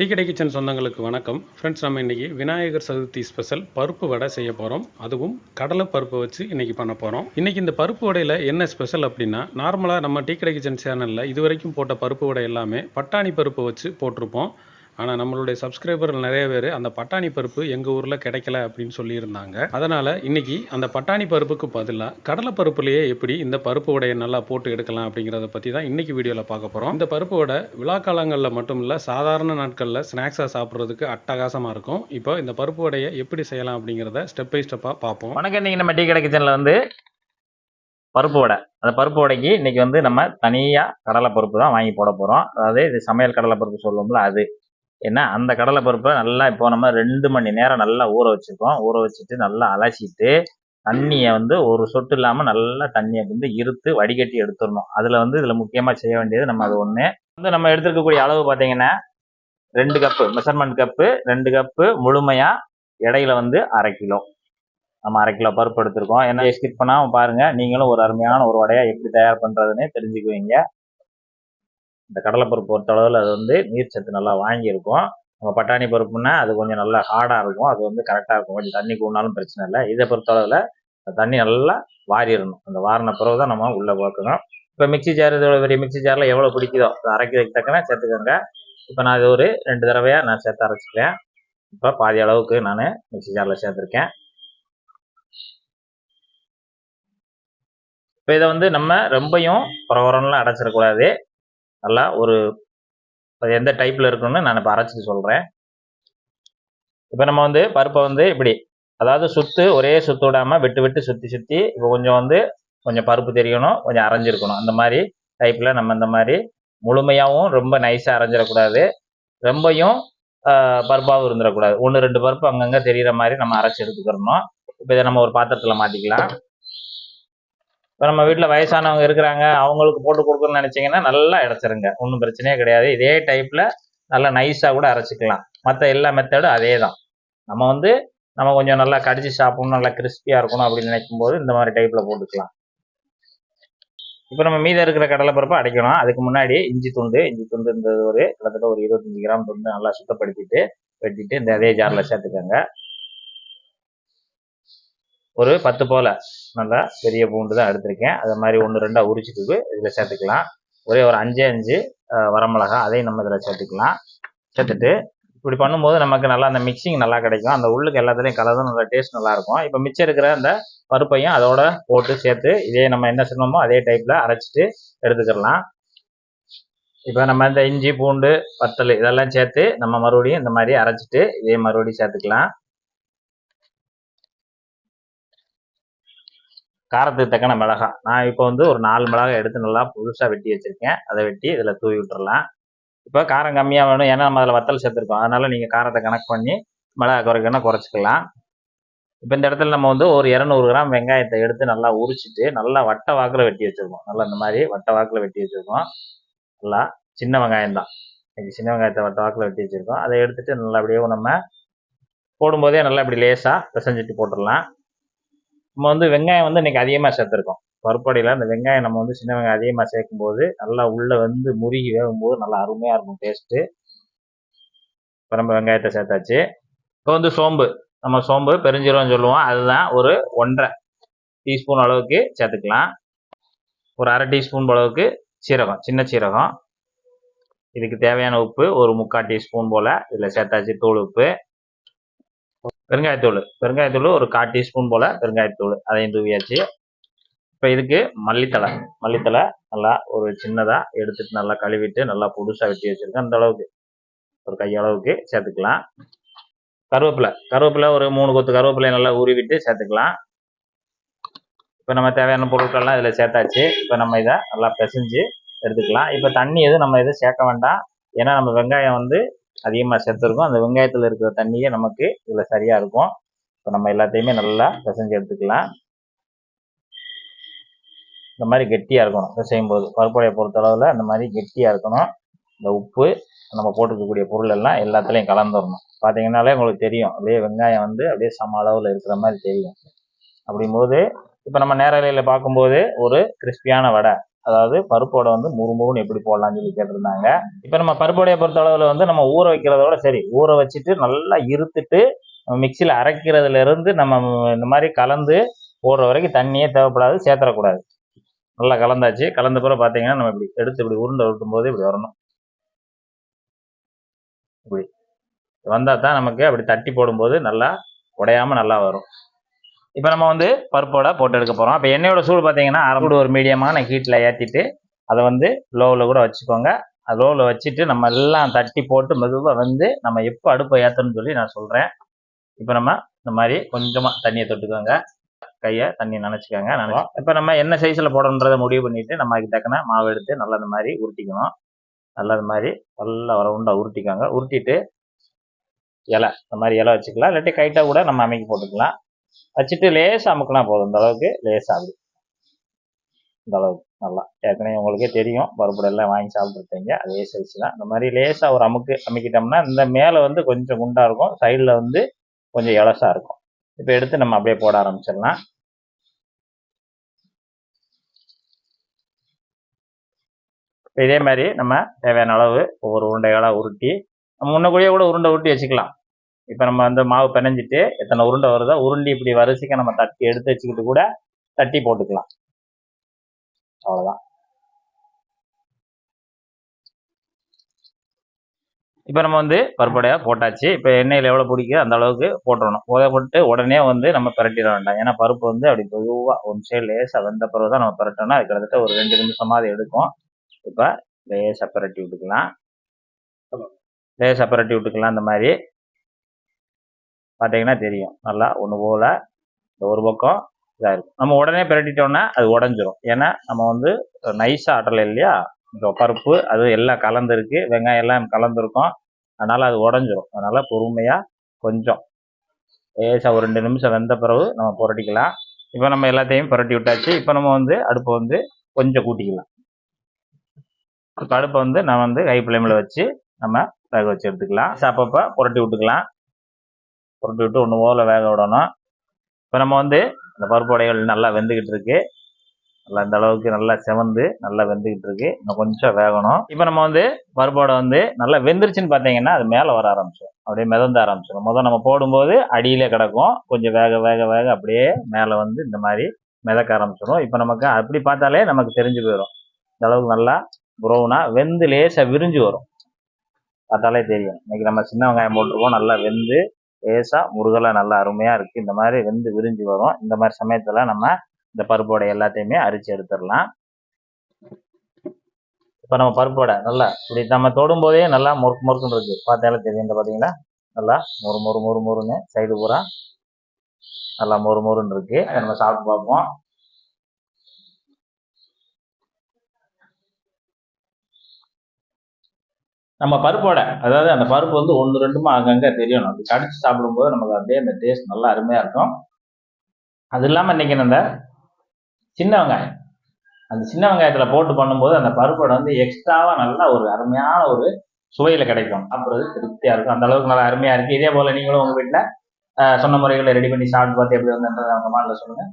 Tea kitchen சொந்தங்களுக்கு வணக்கம். Friends நம்ம இன்றைக்கி விநாயகர் சதுர்த்தி ஸ்பெஷல் பருப்பு வடை செய்ய போகிறோம் அதுவும் கடலை பருப்பை வச்சு இன்றைக்கி பண்ண போகிறோம் இன்றைக்கி இந்த பருப்பு வடையில் என்ன ஸ்பெஷல் அப்படின்னா நார்மலாக நம்ம டீக்கடை கிச்சன் சேனலில் இது வரைக்கும் போட்ட பருப்பு வடை எல்லாமே பட்டாணி பருப்பு வச்சு போட்டிருப்போம். ஆனால் நம்மளுடைய சப்ஸ்கிரைபர்கள் நிறைய பேர் அந்த பட்டாணி பருப்பு எங்கள் ஊரில் கிடைக்கல அப்படின்னு சொல்லியிருந்தாங்க. அதனால் இன்னைக்கு அந்த பட்டாணி பருப்புக்கு பதிலாக கடலை பருப்புலேயே எப்படி இந்த பருப்பு வடையை நல்லா போட்டு எடுக்கலாம் அப்படிங்கிறத பற்றி தான் இன்னைக்கு வீடியோவில் பார்க்க போகிறோம் இந்த பருப்பு வடை விழா காலங்களில் மட்டும் இல்லை சாதாரண நாட்களில் ஸ்நாக்ஸாக சாப்பிட்றதுக்கு அட்டகாசமாக இருக்கும். இப்போ இந்த பருப்பு வடையை எப்படி செய்யலாம் அப்படிங்கிறத ஸ்டெப் பை ஸ்டெப்பாக பார்ப்போம். வணக்கம் இன்னைக்கு நம்ம டீ கடை கிச்சனில் வந்து பருப்பு வடை. அந்த பருப்பு வடைக்கு இன்னைக்கு வந்து நம்ம தனியாக கடலை பருப்பு தான் வாங்கி போட போகிறோம் அதாவது இது சமையல் கடலை பருப்பு சொல்லுவோம்ல அது. ஏன்னா அந்த கடலை பருப்பை நல்லா இப்போ நம்ம ரெண்டு மணி நேரம் நல்லா ஊற வச்சுருக்கோம். ஊற வச்சுட்டு நல்லா அலசிட்டு தண்ணியை வந்து ஒரு சொட்டு இல்லாமல் நல்லா தண்ணியை வந்து இருத்து வடிகட்டி எடுத்துடணும். அதில் வந்து இதில் முக்கியமாக செய்ய வேண்டியது நம்ம அது ஒன்று வந்து நம்ம எடுத்துருக்கக்கூடிய அளவு பார்த்தீங்கன்னா ரெண்டு கப்பு மெஷர்மெண்ட் கப்பு ரெண்டு கப்பு முழுமையாக இடையில வந்து அரை கிலோ. நம்ம அரை கிலோ பருப்பு எடுத்திருக்கோம். என்ன ஸ்கிப் பண்ணாமல் பாருங்கள் நீங்களும் ஒரு அருமையான ஒரு வடையாக எப்படி தயார் பண்ணுறதுன்னு தெரிஞ்சுக்குவீங்க. இந்த கடலைப்பருப்பு பொறுத்தளவில் அது வந்து நீர் சத்து நல்லா வாங்கியிருக்கும். நம்ம பட்டாணி பருப்புன்னா அது கொஞ்சம் நல்லா ஹார்டாக இருக்கும். அது வந்து கரெக்டாக இருக்கும். கொஞ்சம் தண்ணி கூடனாலும் பிரச்சனை இல்லை. இதை பொறுத்தளவில் தண்ணி நல்லா வாரிடணும். அந்த வாரின பிறகு தான் நம்ம உள்ளே பார்க்கணும் இப்போ மிக்சி ஜார் இதோட பெரிய மிக்சி ஜாரில் எவ்வளோ பிடிக்குதோ அதை அரைக்கிறதுக்கு தக்கன சேர்த்துக்கோங்க. இப்போ நான் இது ஒரு ரெண்டு தடவையாக நான் சேர்த்து அரைச்சிக்கிறேன். இப்போ பாதி அளவுக்கு நான் மிக்சி ஜாரில் சேர்த்துருக்கேன். இப்போ இதை வந்து நம்ம ரொம்பையும் புறவரம்லாம் அடைச்சிடக்கூடாது. நல்லா ஒரு அது எந்த டைப்பில் இருக்கணும்னு நான் இப்போ அரைச்சிட்டு சொல்கிறேன் இப்போ நம்ம வந்து பருப்பை வந்து இப்படி அதாவது சுத்து ஒரே சுத்து விடாமல் விட்டு விட்டு சுற்றி சுற்றி இப்போ கொஞ்சம் வந்து கொஞ்சம் பருப்பு தெரியணும் கொஞ்சம் அரைஞ்சிருக்கணும். அந்த மாதிரி டைப்பில் நம்ம இந்த மாதிரி முழுமையாகவும் ரொம்ப நைஸாக அரைஞ்சிடக்கூடாது. ரொம்பையும் பருப்பாகவும் இருந்துடக்கூடாது. ஒன்று ரெண்டு பருப்பு அங்கங்கே தெரிகிற மாதிரி நம்ம அரைச்சி எடுத்துக்கிறணும். இப்போ இதை நம்ம ஒரு பாத்திரத்தில் மாற்றிக்கலாம் இப்போ நம்ம வீட்டில் வயசானவங்க இருக்கிறாங்க அவங்களுக்கு போட்டு கொடுக்கணும்னு நினச்சிங்கன்னா நல்லா இடைச்சிருங்க. ஒன்றும் பிரச்சனையே கிடையாது. இதே டைப்பில் நல்லா நைஸாக கூட அரைச்சிக்கலாம். மற்ற எல்லா மெத்தடும் அதே தான் நம்ம வந்து நம்ம கொஞ்சம் நல்லா கடிச்சு சாப்பிடணும் நல்லா கிறிஸ்பியாக இருக்கணும் அப்படின்னு நினைக்கும் போது இந்த மாதிரி டைப்பில் போட்டுக்கலாம். இப்போ நம்ம மீதம் இருக்கிற கடலைப்பருப்பை அடைக்கணும். அதுக்கு முன்னாடி இஞ்சி துண்டு இஞ்சி துண்டு இந்த ஒரு கிட்டத்தட்ட ஒரு இருபத்தஞ்சி கிராம் துண்டு நல்லா சுத்தப்படுத்திட்டு வெட்டிட்டு இந்த அதே ஜாரில் சேர்த்துக்கோங்க. ஒரு பத்து போல் நல்லா பெரிய பூண்டு தான் எடுத்திருக்கேன். அது மாதிரி ஒன்று ரெண்டாக உரிச்சிட்டு இதில் சேர்த்துக்கலாம். ஒரே ஒரு அஞ்சு அஞ்சு வரமிளகா அதையும் நம்ம இதில் சேர்த்துக்கலாம். சேர்த்துட்டு இப்படி பண்ணும்போது நமக்கு நல்லா அந்த மிக்சிங் நல்லா கிடைக்கும். அந்த உள்ளுக்கு எல்லாத்துலேயும் கலரும் நல்லா டேஸ்ட் நல்லாயிருக்கும் இப்போ மிச்சம் இருக்கிற அந்த பருப்பையும் அதோட போட்டு சேர்த்து இதே நம்ம என்ன சொன்னோமோ அதே டைப்பில் அரைச்சிட்டு எடுத்துக்கிடலாம் இப்போ நம்ம இந்த இஞ்சி பூண்டு வத்தல் இதெல்லாம் சேர்த்து நம்ம மறுபடியும் இந்த மாதிரி அரைச்சிட்டு இதே மறுபடியும் சேர்த்துக்கலாம். காரத்துக்கு தக்கன மிளகா. நான் இப்போ வந்து ஒரு நாலு மிளகாய் எடுத்து நல்லா புதுசாக வெட்டி வச்சுருக்கேன். அதை வெட்டி இதில் தூவி விட்டுறலாம். இப்போ காரம் கம்மியாக வேணும். ஏன்னா நம்ம அதில் வத்தல் சேர்த்துருக்கோம். அதனால் நீங்கள் காரத்தை கணக்கு பண்ணி மிளகா குறைக்கணும் குறைச்சிக்கலாம். இப்போ இந்த இடத்துல நம்ம வந்து ஒரு இரநூறு கிராம் வெங்காயத்தை எடுத்து நல்லா உரிச்சிட்டு நல்லா வட்ட வாக்கில் வெட்டி வச்சுருக்கோம். நல்லா இந்த மாதிரி வட்ட வாக்கில் வெட்டி வச்சுருக்கோம். நல்லா சின்ன வெங்காயம் தான். இன்னைக்கு சின்ன வெங்காயத்தை வட்ட வாக்கில் வெட்டி வச்சுருக்கோம். அதை எடுத்துகிட்டு நல்லா அப்படியே நம்ம போடும்போதே நல்லா இப்படி லேசாக பிசைஞ்சிட்டு போட்டுடலாம் நம்ம வந்து வெங்காயம் வந்து இன்றைக்கி அதிகமாக சேர்த்துருக்கோம். பருப்படையில் அந்த வெங்காயம் நம்ம வந்து சின்ன வெங்காயம் அதிகமாக சேர்க்கும்போது நல்லா உள்ளே வந்து முருகி வேகும்போது நல்லா அருமையாக இருக்கும் டேஸ்ட்டு இப்போ நம்ம வெங்காயத்தை சேர்த்தாச்சு. இப்போ வந்து சோம்பு. நம்ம சோம்பு பெருஞ்சீரகம் சொல்லுவோம். அதுதான் ஒரு ஒன்றரை டீஸ்பூன் அளவுக்கு சேர்த்துக்கலாம். ஒரு அரை டீஸ்பூன் அளவுக்கு சீரகம் சின்ன சீரகம். இதுக்கு தேவையான உப்பு ஒரு முக்கால் டீஸ்பூன் போல். இதில் சேர்த்தாச்சு தூள் உப்பு. பெருங்காயத்தூள். பெருங்காயத்தூள் ஒரு கால் டீஸ்பூன் போல் பெருங்காயத்தூள். அதையும் தூவியாச்சு. இப்போ இதுக்கு மல்லித்தலை மல்லித்தலை நல்லா ஒரு சின்னதாக எடுத்துட்டு நல்லா கழுவிட்டு நல்லா புதுசாக வெட்டி வச்சுருக்கேன். அந்த அளவுக்கு. ஒரு கையளவுக்கு சேர்த்துக்கலாம். கருவேப்பிலை. கருவேப்பிலை ஒரு மூணு கொத்து கருவேப்பிலை நல்லா உருவிட்டு சேர்த்துக்கலாம். இப்போ நம்ம தேவையான பொருட்கள்லாம் இதில் சேர்த்தாச்சு. இப்போ நம்ம இதை நல்லா பிசைஞ்சு எடுத்துக்கலாம். இப்போ தண்ணி எதுவும் நம்ம எதுவும் சேர்க்க வேண்டாம். ஏன்னா நம்ம வெங்காயம் வந்து அதிகமாக சேர்த்துருக்கோம். அந்த வெங்காயத்தில் இருக்கிற தண்ணியே நமக்கு இதில் சரியாக இருக்கும். இப்போ நம்ம எல்லாத்தையுமே நல்லா பிசைஞ்சு எடுத்துக்கலாம். இந்த மாதிரி கெட்டியாக இருக்கணும். பிசையும் போது பருப்புடைய பொறுத்தளவில் அந்த மாதிரி கெட்டியாக இருக்கணும். இந்த உப்பு நம்ம போட்டுக்கக்கூடிய பொருள் எல்லாம் எல்லாத்துலேயும் கலந்துடணும் பார்த்தீங்கன்னாலே உங்களுக்கு தெரியும். அப்படியே வெங்காயம் வந்து அப்படியே சம அளவில் இருக்கிற மாதிரி தெரியும். அப்படிங்கும்போது இப்போ நம்ம நேரலையில் பார்க்கும்போது ஒரு கிறிஸ்பியான வடை. அதாவது பருப்போட வந்து முறுமுறுன்னு எப்படி போடலாம்னு சொல்லி கேட்டிருந்தாங்க. இப்போ நம்ம பருப்போடைய பொறுத்த அளவில் வந்து நம்ம ஊற வைக்கிறதோட சரி ஊற வச்சுட்டு நல்லா இருத்துட்டு மிக்சியில் அரைக்கிறதுல இருந்து நம்ம இந்த மாதிரி கலந்து போடுற வரைக்கும் தண்ணியே தேவைப்படாது சேர்த்துடக்கூடாது நல்லா கலந்தாச்சு. கலந்த பிறகு பார்த்தீங்கன்னா நம்ம இப்படி எடுத்து இப்படி உருண்டை உருட்டும் போது இப்படி வரணும். இப்படி. வந்தால் தான் நமக்கு அப்படி தட்டி போடும்போது நல்லா உடையாம நல்லா வரும். இப்போ நம்ம வந்து பருப்போட போட்டு எடுக்க போகிறோம் இப்போ எண்ணெயோட சூடு பார்த்தீங்கன்னா அரை ஒரு மீடியமான ஹீட்டில் ஏற்றிட்டு அதை வந்து லோவில் கூட வச்சுக்கோங்க. லோவில் வச்சுட்டு நம்ம எல்லாம் தட்டி போட்டு மெதுவாக வந்து நம்ம எப்போ அடுப்பை ஏற்றணும்னு சொல்லி நான் சொல்கிறேன் இப்போ நம்ம இந்த மாதிரி கொஞ்சமாக தண்ணியை தொட்டுக்கோங்க. கையை தண்ணி நினச்சிக்கோங்க. நினச்சோம் இப்போ நம்ம என்ன சைஸில் போடணுன்றதை முடிவு பண்ணிவிட்டு நம்ம அதுக்கு தக்கன மாவு எடுத்து நல்லா இந்த மாதிரி உருட்டிக்கணும். நல்லா இந்த மாதிரி நல்லா ரவுண்டாக உருட்டிக்கோங்க. உருட்டிட்டு இலை இந்த மாதிரி இலை வச்சுக்கலாம். இல்லாட்டி கைட்டாக கூட நம்ம அமைக்கி போட்டுக்கலாம். வச்சுட்டு லேசாக அமுக்கினா போதும். இந்த அளவுக்கு லேசாக அப்படி. இந்த அளவுக்கு நல்லா. ஏற்கனவே உங்களுக்கே தெரியும். பருப்பு எல்லாம் வாங்கி சாப்பிட்ருப்பீங்க அதே சைஸ் தான். இந்த மாதிரி லேசாக ஒரு அமுக்கு அமுக்கிட்டோம்னா இந்த மேலே வந்து கொஞ்சம் குண்டாக இருக்கும். சைடில் வந்து கொஞ்சம் இலசாக இருக்கும். இப்போ எடுத்து நம்ம அப்படியே போட ஆரம்பிச்சிடலாம். இப்போ இதே மாதிரி நம்ம தேவையான அளவு ஒவ்வொரு உருண்டைகளாக உருட்டி நம்ம முன்னக்கூடியே கூட உருண்டை உருட்டி வச்சுக்கலாம். இப்போ நம்ம வந்து மாவு பிணைஞ்சிட்டு எத்தனை உருண்டை வருதோ உருண்டி இப்படி வரிசைக்கு நம்ம தட்டி எடுத்து வச்சுக்கிட்டு கூட தட்டி போட்டுக்கலாம். அவ்வளோதான் இப்போ நம்ம வந்து பருப்படையாக போட்டாச்சு. இப்போ எண்ணெயில் எவ்வளோ பிடிக்குதோ அந்த அளவுக்கு போட்டுடணும் போட்டு உடனே வந்து நம்ம பிரட்டிட வேண்டாம். ஏன்னா பருப்பு வந்து அப்படி பொதுவாக ஒன் சைடு லேசாக வெந்த பிறகு தான் நம்ம பிரட்டோம்னா அது கிட்டத்தட்ட ஒரு ரெண்டு நிமிஷமாக அது எடுக்கும். இப்போ லேசாக பிரட்டி விட்டுக்கலாம். லேசாக பிரட்டி விட்டுக்கலாம். அந்த மாதிரி பார்த்தீங்கன்னா தெரியும். நல்லா ஒன்று போல் இந்த ஒரு பக்கம் இதாக இருக்கும். நம்ம உடனே பிரட்டிட்டோம்னா அது உடஞ்சிரும். ஏன்னா நம்ம வந்து நைஸாக ஆட்டலை இல்லையா? இந்த பருப்பு அது எல்லாம் கலந்துருக்கு. வெங்காயம் எல்லாம் கலந்துருக்கும். அதனால் அது உடஞ்சிரும். அதனால் பொறுமையாக கொஞ்சம் லேசாக ஒரு ரெண்டு நிமிஷம் வெந்த பிறகு நம்ம புரட்டிக்கலாம். இப்போ நம்ம எல்லாத்தையும் புரட்டி விட்டாச்சு. இப்போ நம்ம வந்து அடுப்பை வந்து கொஞ்சம் கூட்டிக்கலாம். இப்போ அடுப்பை வந்து நான் வந்து கை ஃப்ளேமில் வச்சு நம்ம வேக வச்சு எடுத்துக்கலாம். அப்பப்போ புரட்டி விட்டுக்கலாம். புரட்டி விட்டு ஒன்று போல வேக விடணும். இப்போ நம்ம வந்து இந்த பருப்பு வடைகள் நல்லா வெந்துக்கிட்டு இருக்கு. நல்லா இந்த அளவுக்கு நல்லா செவந்து நல்லா வெந்துக்கிட்டு இருக்கு. இன்னும் கொஞ்சம் வேகணும். இப்போ நம்ம வந்து பருப்போட வந்து நல்லா வெந்துருச்சுன்னு பார்த்தீங்கன்னா அது மேலே வர ஆரம்பிச்சிடும் அப்படியே மிதந்த ஆரம்பிச்சிடும் முதல் நம்ம போடும்போது அடியிலே கிடக்கும். கொஞ்சம் வேக வேக வேக அப்படியே மேலே வந்து இந்த மாதிரி மிதக்க ஆரம்பிச்சிடும் இப்போ நமக்கு அப்படி பார்த்தாலே நமக்கு தெரிஞ்சு போயிடும் இந்த அளவுக்கு நல்லா ப்ரௌனாக வெந்து லேசாக விரிஞ்சு வரும். பார்த்தாலே தெரியும். இன்னைக்கு நம்ம சின்ன வெங்காயம் போட்டிருக்கோம். நல்லா வெந்து லேசாக முருகலாக நல்லா அருமையாக இருக்குது இந்த மாதிரி வெந்து விரிஞ்சு வரும். இந்த மாதிரி சமயத்தில் நம்ம இந்த பருப்போடை எல்லாத்தையுமே அரிச்சு எடுத்துடலாம். இப்போ நம்ம பருப்போடை நல்லா இப்படி நம்ம தொடும்போதே நல்லா முறுக்கு முறுக்குன்னு இருக்குது பார்த்தாலும் தெரியும் இந்த பார்த்தீங்களா நல்லா மொறு மொறு மொறு மொறுன்னு சைடு பூரா நல்லா மொறு மொறுன்னு இருக்குது அதை நம்ம சாப்பிட்டு பார்ப்போம். நம்ம பருப்போட அதாவது அந்த பருப்பு வந்து ஒன்று ரெண்டுமா அங்கங்கே தெரியணும் அது கடிச்சு சாப்பிடும்போது நமக்கு அப்படியே அந்த டேஸ்ட் நல்லா அருமையாக இருக்கும். அது இல்லாமல் இன்றைக்கி அந்த சின்ன வெங்காயம் அந்த சின்ன வெங்காயத்தில் போட்டு பண்ணும்போது அந்த பருப்போட வந்து எக்ஸ்ட்ராவாக நல்லா ஒரு அருமையான ஒரு சுவையில் கிடைக்கும். அப்புறம் திருப்தியாக இருக்கும். அந்த அளவுக்கு நல்லா அருமையாக இருக்குது இதே போல் நீங்களும் உங்கள் வீட்டில் சொன்ன முறைகளை ரெடி பண்ணி சாப்பிட்டு பார்த்து எப்படி வந்து அவங்க மாடலில் சொல்லுங்கள்